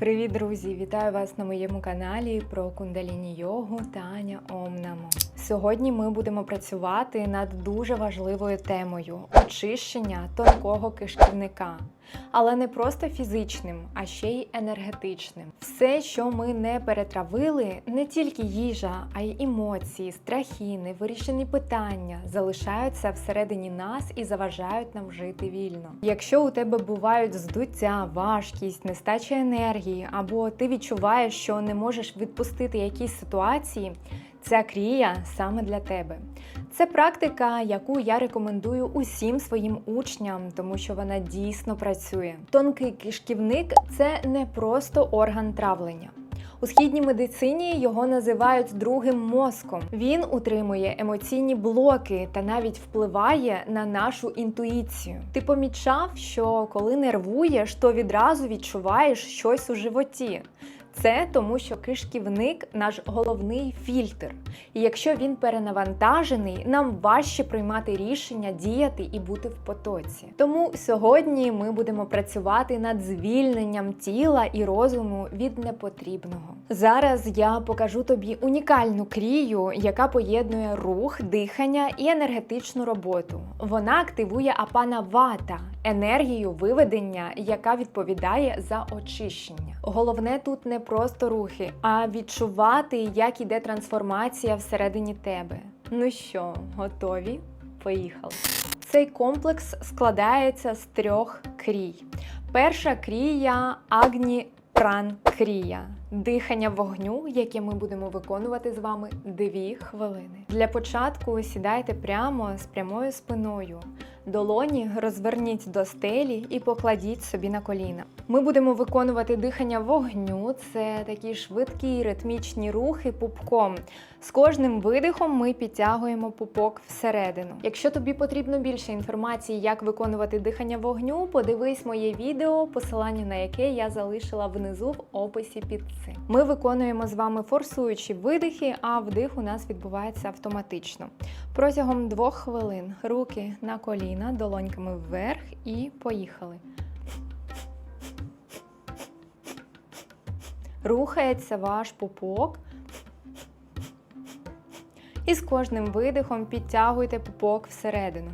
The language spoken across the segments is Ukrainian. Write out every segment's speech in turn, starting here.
Привіт, друзі! Вітаю вас на моєму каналі про кундаліні йогу Таня Омнамо. Сьогодні ми будемо працювати над дуже важливою темою очищення тонкого кишківника. Але не просто фізичним, а ще й енергетичним. Все, що ми не перетравили, не тільки їжа, а й емоції, страхи, невирішені питання залишаються всередині нас і заважають нам жити вільно. Якщо у тебе бувають здуття, важкість, нестача енергії, або ти відчуваєш, що не можеш відпустити якісь ситуації. Ця крія саме для тебе. Це практика, яку я рекомендую усім своїм учням, тому що вона дійсно працює. Тонкий кишківник це не просто орган травлення. У східній медицині його називають другим мозком. Він утримує емоційні блоки та навіть впливає на нашу інтуїцію. Ти помічав, що коли нервуєш, то відразу відчуваєш щось у животі. Це тому, що кишківник наш головний фільтр. І якщо він перенавантажений, нам важче приймати рішення, діяти і бути в потоці. Тому сьогодні ми будемо працювати над звільненням тіла і розуму від непотрібного. Зараз я покажу тобі унікальну крію, яка поєднує рух, дихання і енергетичну роботу. Вона активує апана вата, енергію виведення, яка відповідає за очищення. Головне тут не просто рухи, а відчувати, як іде трансформація всередині тебе. Ну що, готові? Поїхали! Цей комплекс складається з трьох крій. Перша крія Агні Пран Крія. Дихання вогню, яке ми будемо виконувати з вами 2 хвилини. Для початку сідайте прямо з прямою спиною. Долоні розверніть до стелі і покладіть собі на коліна. Ми будемо виконувати дихання вогню, це такі швидкі ритмічні рухи пупком. З кожним видихом ми підтягуємо пупок всередину. Якщо тобі потрібно більше інформації, як виконувати дихання вогню, подивись моє відео, посилання на яке я залишила внизу в описі під цим. Ми виконуємо з вами форсуючі видихи, а вдих у нас відбувається автоматично. Протягом двох хвилин руки на коліна, долоньками вверх і поїхали. Рухається ваш пупок. І з кожним видихом підтягуйте пупок всередину.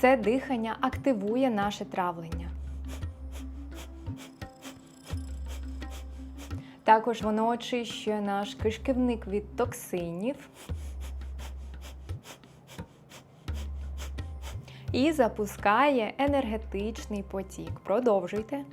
Це дихання активує наше травлення. Також воно очищує наш кишківник від токсинів і запускає енергетичний потік. Продовжуйте.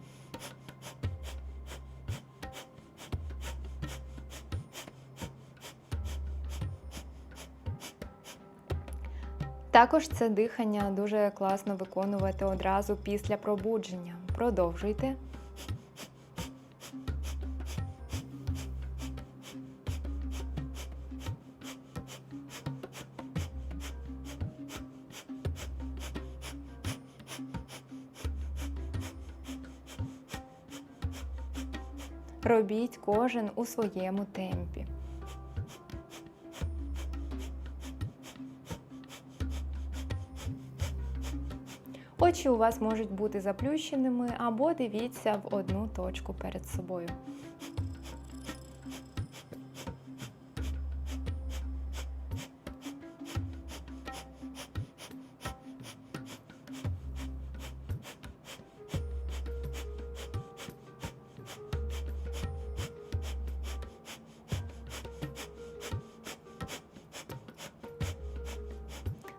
Також це дихання дуже класно виконувати одразу після пробудження. Продовжуйте. Робіть кожен у своєму темпі. Очі у вас можуть бути заплющеними або дивіться в одну точку перед собою.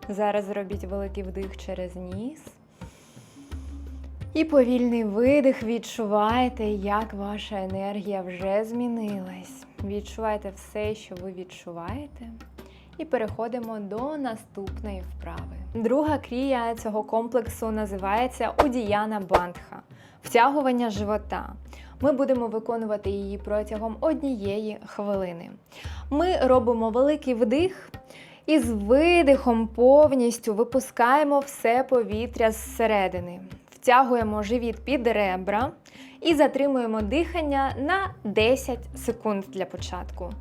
Зараз зробіть великий вдих через ніс. І повільний видих. Відчувайте, як ваша енергія вже змінилась. Відчувайте все, що ви відчуваєте. І переходимо до наступної вправи. Друга крія цього комплексу називається Удіяна Бандха втягування живота. Ми будемо виконувати її протягом однієї хвилини. Ми робимо великий вдих. І з видихом повністю випускаємо все повітря зсередини. Втягуємо живіт під ребра і затримуємо дихання на 10 секунд для початку.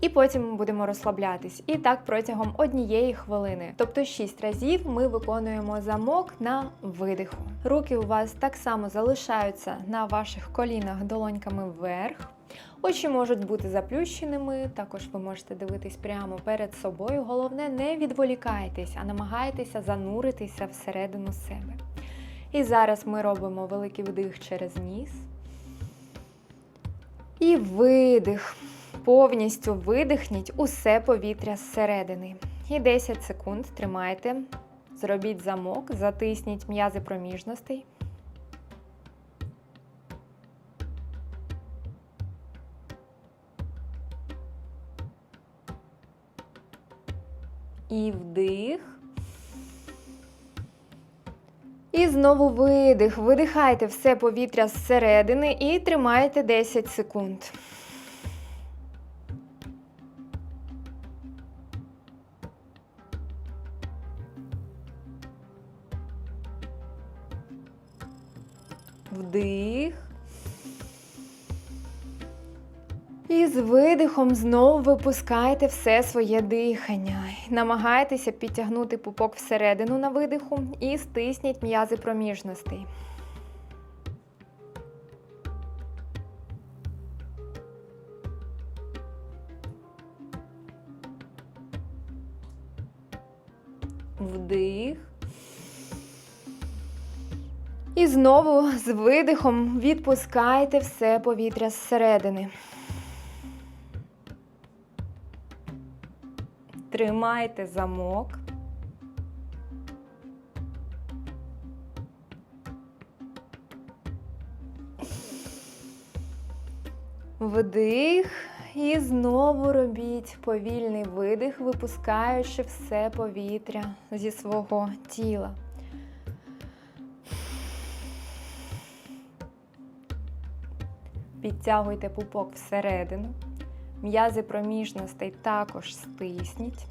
І потім будемо розслаблятись. І так протягом однієї хвилини. Тобто 6 разів ми виконуємо замок на видиху. Руки у вас так само залишаються на ваших колінах долоньками вверх. Очі можуть бути заплющеними, також ви можете дивитись прямо перед собою. Головне, не відволікайтесь, а намагайтеся зануритися всередину себе. І зараз ми робимо великий вдих через ніс. І видих. Повністю видихніть усе повітря зсередини. І 10 секунд тримайте. Зробіть замок, затисніть м'язи проміжностей. І вдих. І знову видих. Видихайте все повітря зсередини і тримайте 10 секунд. Вдих. І з видихом знову випускайте все своє дихання. Намагайтеся підтягнути пупок всередину на видиху і стисніть м'язи проміжностей. Вдих. І знову з видихом відпускайте все повітря зсередини. Тримайте замок. Вдих. І знову робіть повільний видих, випускаючи все повітря зі свого тіла. Підтягуйте пупок всередину. М'язи проміжностей також стисніть.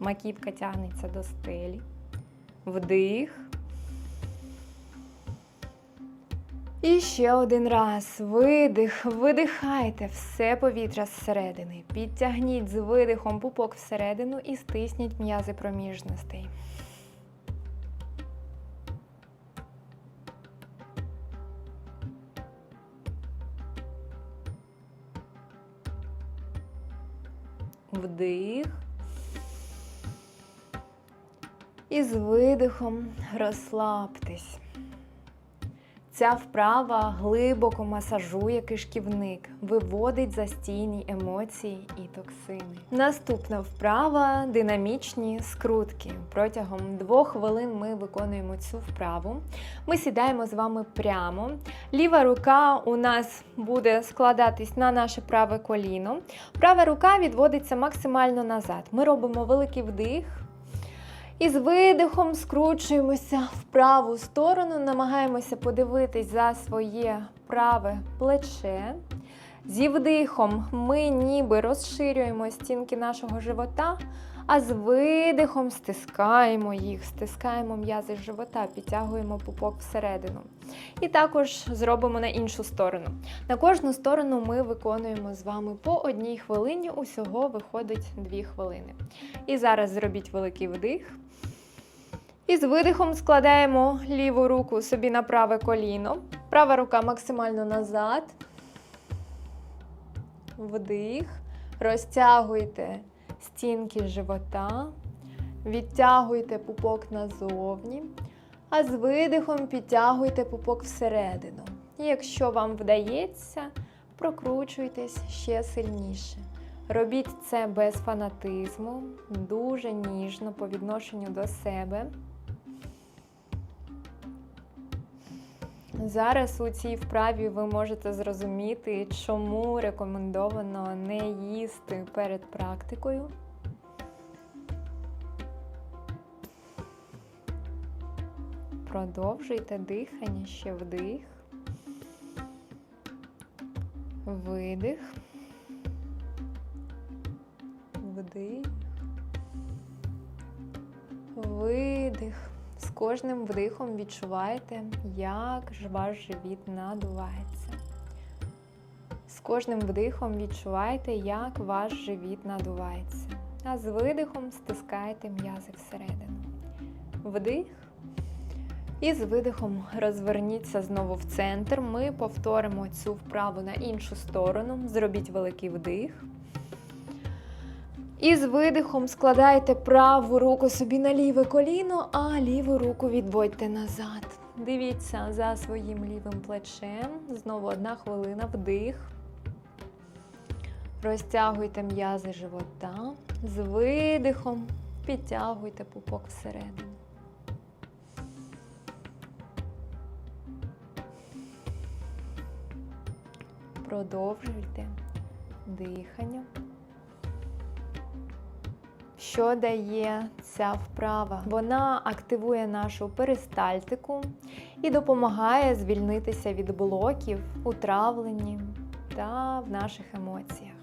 Маківка тягнеться до стелі. Вдих. І ще один раз. Видих. Видихайте все повітря зсередини. Підтягніть з видихом пупок всередину і стисніть м'язи проміжностей. Вдих. І з видихом розслабтесь. Ця вправа глибоко масажує кишківник, виводить застійні емоції і токсини. Наступна вправа динамічні скрутки. Протягом двох хвилин ми виконуємо цю вправу. Ми сідаємо з вами прямо. Ліва рука у нас буде складатись на наше праве коліно. Права рука відводиться максимально назад. Ми робимо великий вдих. І з видихом скручуємося в праву сторону, намагаємося подивитись за своє праве плече. Зі вдихом ми ніби розширюємо стінки нашого живота, а з видихом стискаємо їх, стискаємо м'язи живота, підтягуємо пупок всередину. І також зробимо на іншу сторону. На кожну сторону ми виконуємо з вами по одній хвилині, усього виходить 2 хвилини. І зараз зробіть великий вдих. І з видихом складаємо ліву руку собі на праве коліно. Права рука максимально назад. Вдих. Розтягуйте стінки живота. Відтягуйте пупок назовні. А з видихом підтягуйте пупок всередину. І якщо вам вдається, прокручуйтесь ще сильніше. Робіть це без фанатизму, дуже ніжно по відношенню до себе. Зараз у цій вправі ви можете зрозуміти, чому рекомендовано не їсти перед практикою. Продовжуйте дихання, ще вдих, видих, вдих, видих. З кожним вдихом відчуваєте, як ваш живіт надувається. З кожним вдихом відчувайте, як ваш живіт надувається. А з видихом стискайте м'язи всередину. Вдих. І з видихом розверніться знову в центр. Ми повторимо цю вправу на іншу сторону. Зробіть великий вдих. І з видихом складайте праву руку собі на ліве коліно, а ліву руку відводьте назад. Дивіться за своїм лівим плечем. Знову одна хвилина вдих. Розтягуйте м'язи живота. З видихом підтягуйте пупок всередину. Продовжуйте дихання. Що дає ця вправа? Вона активує нашу перистальтику і допомагає звільнитися від блоків у травленні та в наших емоціях.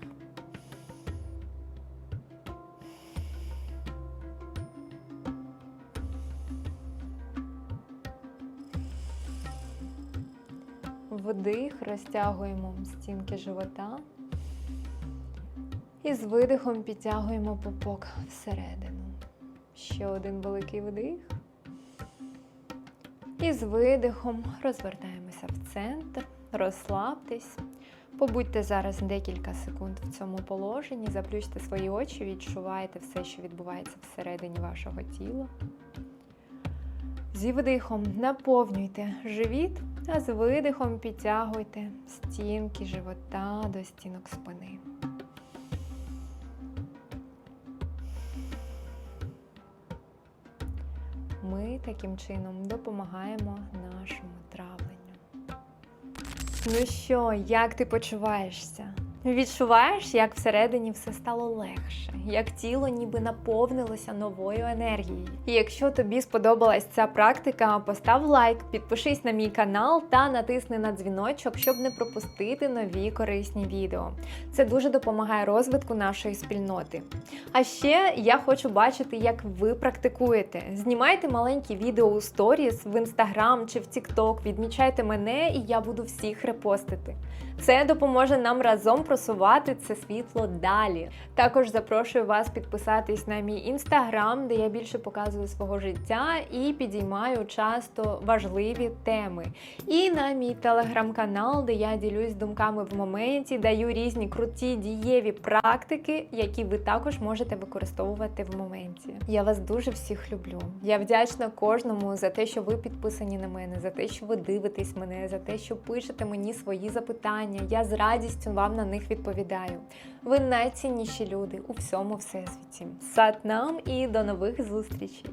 Вдих, розтягуємо стінки живота. І з видихом підтягуємо пупок всередину. Ще один великий вдих. І з видихом розвертаємося в центр, розслабтесь. Побудьте зараз декілька секунд в цьому положенні, заплющте свої очі, відчувайте все, що відбувається всередині вашого тіла. Зі вдихом наповнюйте живіт, а з видихом підтягуйте стінки живота до стінок спини. Ми таким чином допомагаємо нашому травленню. Ну що, як ти почуваєшся? Відчуваєш, як всередині все стало легше, як тіло ніби наповнилося новою енергією. І якщо тобі сподобалась ця практика, постав лайк, підпишись на мій канал та натисни на дзвіночок, щоб не пропустити нові корисні відео. Це дуже допомагає розвитку нашої спільноти. А ще я хочу бачити, як ви практикуєте. Знімайте маленькі відео у сторіс в інстаграм чи в Тікток, відмічайте мене, і я буду всіх репостити. Це допоможе нам разом просувати це світло далі. Також запрошую вас підписатись на мій інстаграм, де я більше показую свого життя і підіймаю часто важливі теми. І на мій телеграм-канал, де я ділюсь думками в моменті, даю різні круті дієві практики, які ви також можете використовувати в моменті. Я вас дуже всіх люблю. Я вдячна кожному за те, що ви підписані на мене, за те, що ви дивитесь мене, за те, що пишете мені свої запитання. Я з радістю вам на них відповідаю. Ви найцінніші люди у всьому всесвіті. Сад нам і до нових зустрічей!